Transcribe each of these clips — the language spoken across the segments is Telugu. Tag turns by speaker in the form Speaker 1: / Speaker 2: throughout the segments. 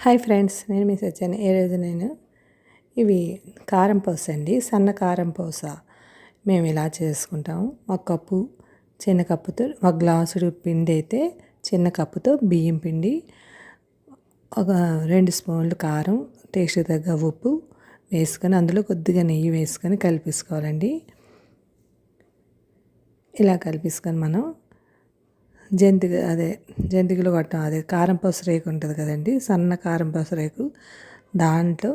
Speaker 1: హాయ్ ఫ్రెండ్స్ నేను మీ సత్యాన్ని ఏ రోజు నేను? ఇవి కారం పూస అండి సన్న కారం పూస. మేము ఇలా చేసుకుంటాము ఒక కప్పు చిన్న కప్పుతో ఒక గ్లాసుడు పిండి అయితే చిన్న కప్పుతో బియ్యం పిండి ఒక రెండు స్పూన్లు కారం టేస్ట్ తగ్గ ఉప్పు వేసుకొని అందులో కొద్దిగా నెయ్యి వేసుకొని కలిపేసుకోవాలండి. ఇలా కలిపేసుకొని మనం జంతిక అదే జంతికలు కొట్టడం అదే కారం పసు రేకు ఉంటుంది కదండి సన్న కారం పసు రేకు దాంట్లో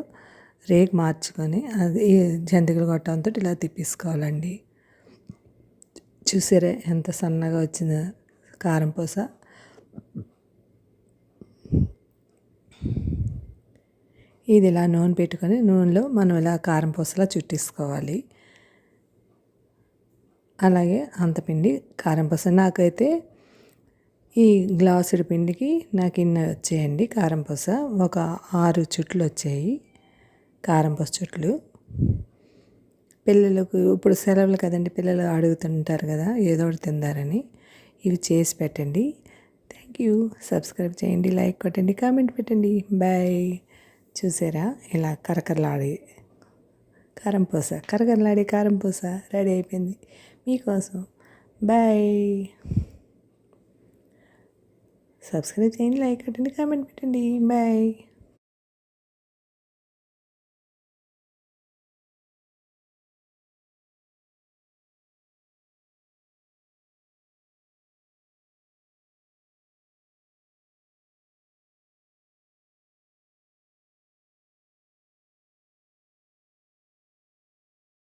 Speaker 1: రేకు మార్చుకొని అది జంతికలు కొట్టంతో ఇలా తిప్పేసుకోవాలండి. చూసారే ఎంత సన్నగా వచ్చిందో కారం పూస. ఇది ఇలా నూనె పెట్టుకొని నూనెలో మనం ఇలా కారం పూసలా చుట్టేసుకోవాలి. అలాగే అంత పిండి కారం పూస. నాకైతే ఈ గ్లాసుడు పిండికి నాకు ఇన్న వచ్చాయండి. కారంపూస ఒక ఆరు చుట్లు వచ్చాయి. కారంపూస చుట్లు. పిల్లలకు ఇప్పుడు సెలవులు కదండి పిల్లలు అడుగుతుంటారు కదా ఏదో ఒకటి తిందారని. ఇవి చేసి పెట్టండి. Thank you. సబ్స్క్రైబ్ చేయండి లైక్ కొట్టండి కామెంట్ పెట్టండి. బాయ్. చూసారా? ఇలా కరకరలాడి కారంపూస కరకరలాడి కారంపూస రెడీ అయిపోయింది. మీకోసం. బాయ్. సబ్స్క్రైబ్ చేయండి లైక్ కట్టండి కామెంట్ పెట్టండి. బాయ్